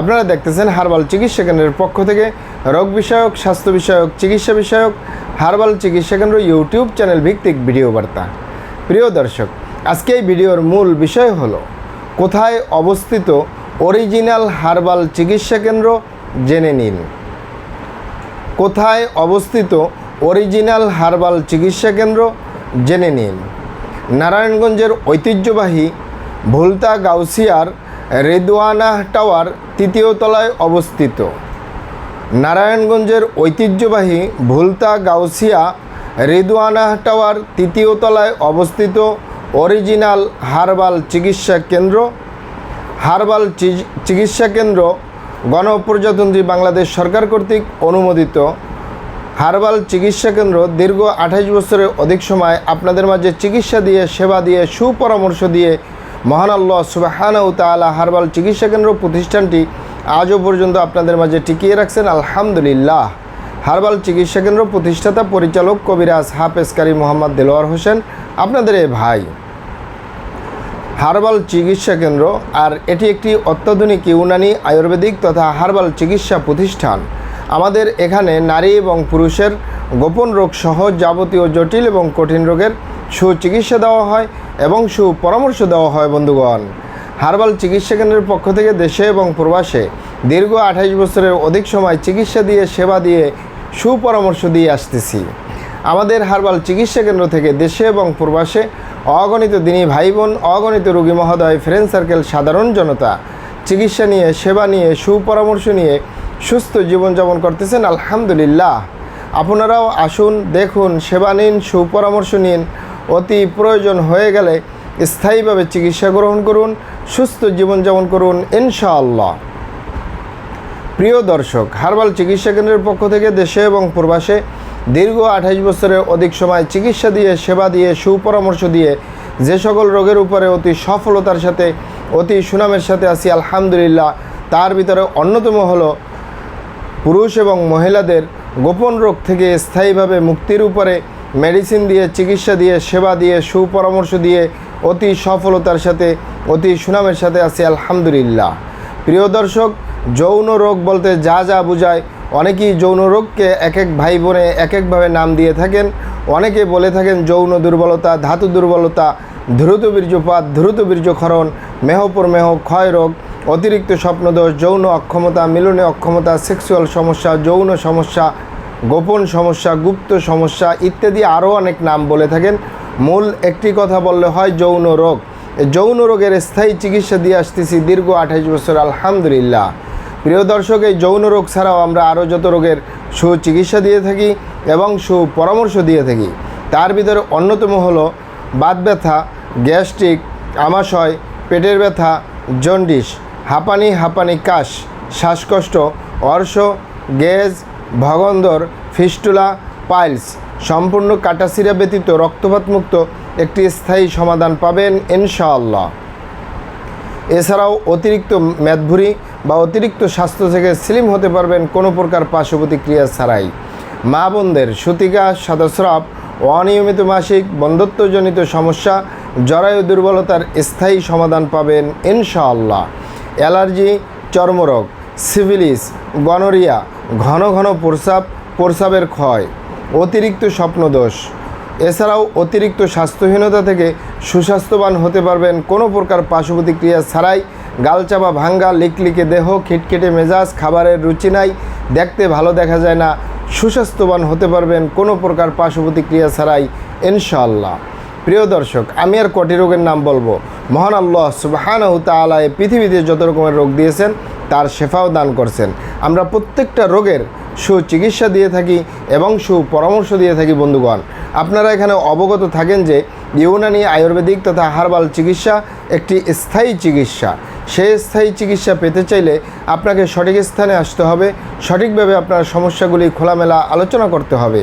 আপনারা দেখতেছেন হার্বাল চিকিৎসা কেন্দ্রের পক্ষ থেকে রোগ বিষয়ক, স্বাস্থ্য বিষয়ক, চিকিৎসা বিষয়ক, হার্বাল চিকিৎসা কেন্দ্র ইউটিউব চ্যানেল ভিত্তিক ভিডিও বার্তা। প্রিয় দর্শক, আজকে এই ভিডিওর মূল বিষয় হলো, কোথায় অবস্থিত অরিজিনাল হার্বাল চিকিৎসা কেন্দ্র জেনে নিন। কোথায় অবস্থিত অরিজিনাল হার্বাল চিকিৎসা কেন্দ্র জেনে নিন। নারায়ণগঞ্জের ঐতিহ্যবাহী ভুলতা গাউসিয়ার রেদওয়ানা টাওয়ার তৃতীয় তলায় অবস্থিত। নারায়ণগঞ্জের ঐতিহ্যবাহী ভুলতা গাউসিয়া রেদওয়ানা টাওয়ার তৃতীয় তলায় অবস্থিত অরিজিনাল হার্বাল চিকিৎসা কেন্দ্র। হার্বাল চিকিৎসা কেন্দ্র গণপ্রজাতন্ত্রী বাংলাদেশ সরকার কর্তৃক অনুমোদিত। হার্বাল চিকিৎসা কেন্দ্র দীর্ঘ আঠাশ বছরের অধিক সময় আপনাদের মাঝে চিকিৎসা দিয়ে, সেবা দিয়ে, সুপরামর্শ দিয়ে মহান আল্লাহ সুবাহানা ও তালা হার্বাল চিকিৎসা কেন্দ্র প্রতিষ্ঠানটি আজও পর্যন্ত আপনাদের মাঝে টিকিয়ে রাখছেন। আলহামদুলিল্লাহ। হার্বাল চিকিৎসা কেন্দ্র প্রতিষ্ঠাতা পরিচালক কবিরাজ হাফেজকারী মোহাম্মদ দেলোয়ার হোসেন, আপনাদের এ ভাই। হার্বাল চিকিৎসা কেন্দ্র আর এটি একটি অত্যাধুনিক ইউনানি আয়ুর্বেদিক তথা হার্বাল চিকিৎসা প্রতিষ্ঠান। আমাদের এখানে নারী এবং পুরুষের গোপন রোগ সহ যাবতীয় জটিল এবং কঠিন রোগের সুচিকিৎসা দেওয়া হয় এবং সুপরামর্শ দেওয়া হয়, বন্ধুগণ। হার্বাল চিকিৎসা কেন্দ্রের পক্ষ থেকে দেশে এবং প্রবাসে দীর্ঘ আঠাইশ বছরের অধিক সময় চিকিৎসা দিয়ে, সেবা দিয়ে সুপরামর্শ দিয়ে আসতেছি। আমাদের হার্বাল চিকিৎসা কেন্দ্র থেকে দেশে এবং প্রবাসে অগণিত দিনী ভাই বোন অগণিত রোগী মহোদয় ফ্রেন্ড সার্কেল সাধারণ জনতা চিকিৎসা নিয়ে, সেবা নিয়ে, সুপরামর্শ নিয়ে সুস্থ জীবনযাপন করতেছেন, আলহামদুলিল্লাহ। আপনারাও আসুন, দেখুন, সেবা নিন, সুপরামর্শ নিন অতি প্রয়োজন হয়ে গেলে স্থায়ীভাবে চিকিৎসা গ্রহণ করুন, সুস্থ জীবনযাপন করুন, ইনশাআল্লাহ। প্রিয় দর্শক, হার্বাল চিকিৎসা কেন্দ্রের পক্ষ থেকে দেশে এবং প্রবাসে দীর্ঘ আঠাইশ বছরের অধিক সময় চিকিৎসা দিয়ে, সেবা দিয়ে, সুপরামর্শ দিয়ে যে সকল রোগের উপরে অতি সফলতার সাথে, অতি সুনামের সাথে আছি, আলহামদুলিল্লাহ। তার ভিতরে অন্যতম হলো পুরুষ এবং মহিলাদের গোপন রোগ থেকে স্থায়ীভাবে মুক্তির উপরে মেডিসিন দিয়ে, চিকিৎসা দিয়ে, সেবা দিয়ে, সুপরামর্শ দিয়ে অতি সফলতার সাথে, অতি সুনামের সাথে আছি, আলহামদুলিল্লাহ। প্রিয় দর্শক, যৌন রোগ বলতে যা যা বোঝায়, অনেকেই যৌন রোগকে এক এক ভাই বোনে এক একভাবে নাম দিয়ে থাকেন। অনেকে বলে থাকেন যৌন দুর্বলতা, ধাতু দুর্বলতা, দ্রুত বীর্যপাত, দ্রুত বীর্যক্ষরণ মেহপর মেহ, ক্ষয় রোগ, অতিরিক্ত স্বপ্নদোষ, যৌন অক্ষমতা, মিলনে অক্ষমতা, সেক্সুয়াল সমস্যা, যৌন সমস্যা গোপন সমস্যা, গুপ্ত সমস্যা ইত্যাদি আরও অনেক নাম বলে থাকেন। মূল একটি কথা বললে হয় যৌন রোগ। যৌন রোগের স্থায়ী চিকিৎসা দিয়ে আসতেছি দীর্ঘ আঠাইশ বছর, আলহামদুলিল্লাহ। প্রিয় দর্শক, এই যৌন রোগ ছাড়াও আমরা আরও যত রোগের সুচিকিৎসা দিয়ে থাকি এবং সুপরামর্শ দিয়ে থাকি, তার ভিতরে অন্যতম হলো বাত ব্যথা, গ্যাস্ট্রিক, আমাশয়, পেটের ব্যথা, জন্ডিস, হাঁপানি হাঁপানি কাশ, শ্বাসকষ্ট, অর্শ, গেজ ভগন্দর ফিস্টুলা পাইলস সম্পূর্ণ কাটাসিরা ব্যতীত রক্তপাতমুক্ত একটি স্থায়ী সমাধান পাবেন ইনশাআল্লাহ। এছাড়াও অতিরিক্ত মেদভুরি বা অতিরিক্ত স্বাস্থ্য থেকে স্লিম হতে পারবেন কোনো প্রকার পার্শ্ব প্রতিক্রিয়া ছাড়াই। মা বোনদের সুতিকা, সাদাস্রাব, অনিয়মিত মাসিক বন্ধত্বজনিত সমস্যা, জরায়ু দুর্বলতার স্থায়ী সমাধান পাবেন ইনশাআল্লাহ। অ্যালার্জি, চর্মরোগ সিভিলিস, গনোরিয়া, ঘন ঘন প্রস্রাব প্রস্রাবের ক্ষয়, অতিরিক্ত স্বপ্নদোষ। এছাড়াও অতিরিক্ত স্বাস্থ্যহীনতা থেকে সুস্বাস্থ্যবান হতে পারবেন কোনো প্রকার পার্শ্ব প্রতিক্রিয়া ছাড়াই। গালচাপা ভাঙ্গা, লিকলিকে দেহ, খিটখিটে মেজাজ, খাবারের রুচি নাই, দেখতে ভালো দেখা যায় না, সুস্বাস্থ্যবান হতে পারবেন কোনো প্রকার পার্শ্ব প্রতিক্রিয়া ছাড়াই, ইনশাআল্লাহ। প্রিয় দর্শক, আমি আর কটি রোগের নাম বলব। মহান আল্লাহ সুবাহানাহু এই পৃথিবীতে যত রকমের রোগ দিয়েছেন, তার শেফাও দান করছেন। আমরা প্রত্যেকটা রোগের সুচিকিৎসা দিয়ে থাকি এবং সুপরামর্শ দিয়ে থাকি, বন্ধুগণ। আপনারা এখানে অবগত থাকেন যে ইউনানি আয়ুর্বেদিক তথা হার্বাল চিকিৎসা একটি স্থায়ী চিকিৎসা। সেই স্থায়ী চিকিৎসা পেতে চাইলে আপনাকে সঠিক স্থানে আসতে হবে, সঠিকভাবে আপনার সমস্যাগুলি খোলামেলা আলোচনা করতে হবে।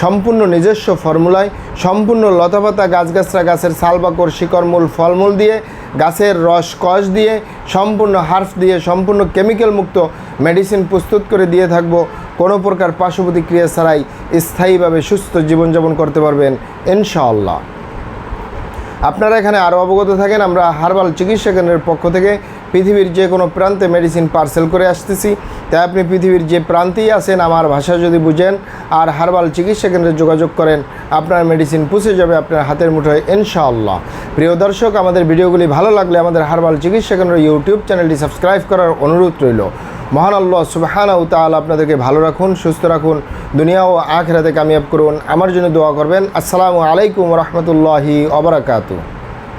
সম্পূর্ণ নিজস্ব ফর্মুলায়, সম্পূর্ণ লতাপাতা গাছগাছরা গাছের সালবাকর, শিকড়মূল, ফলমূল দিয়ে, গাছের রস, কষ দিয়ে, সম্পূর্ণ হার্ফ দিয়ে, সম্পূর্ণ কেমিক্যাল মুক্ত মেডিসিন প্রস্তুত করে দিয়ে থাকব। কোনো প্রকার পার্শ্ব প্রতিক্রিয়া ছাড়াই স্থায়ীভাবে সুস্থ জীবনযাপন করতে পারবেন, ইনশাআল্লাহ। আপনারা এখানে আরও অবগত থাকেন, আমরা হার্বাল চিকিৎসা কেন্দ্রের পক্ষ থেকে পৃথিবীর যে কোনো প্রান্তে মেডিসিন পার্সেল করে আসতেছি। তাই আপনি পৃথিবীর যে প্রান্তেই আছেন, আমার ভাষা যদি বুঝেন আর হার্বাল চিকিৎসা কেন্দ্রে যোগাযোগ করেন, আপনার মেডিসিন পুষে যাবে আপনার হাতের মুঠোয়, ইনশাআল্লাহ। প্রিয় দর্শক, আমাদের ভিডিওগুলি ভালো লাগলে আমাদের হার্বাল চিকিৎসা কেন্দ্র ইউটিউব চ্যানেলটি সাবস্ক্রাইব করার অনুরোধ রইল। মহান আল্লাহ সুবাহানা তাল আপনাদেরকে ভালো রাখুন, সুস্থ রাখুন, দুনিয়া ও আখেরাতে কামিয়াব করুন। আমার জন্য দোয়া করবেন। আসসালামু আলাইকুম রহমতুল্লাহি অবরাকাতু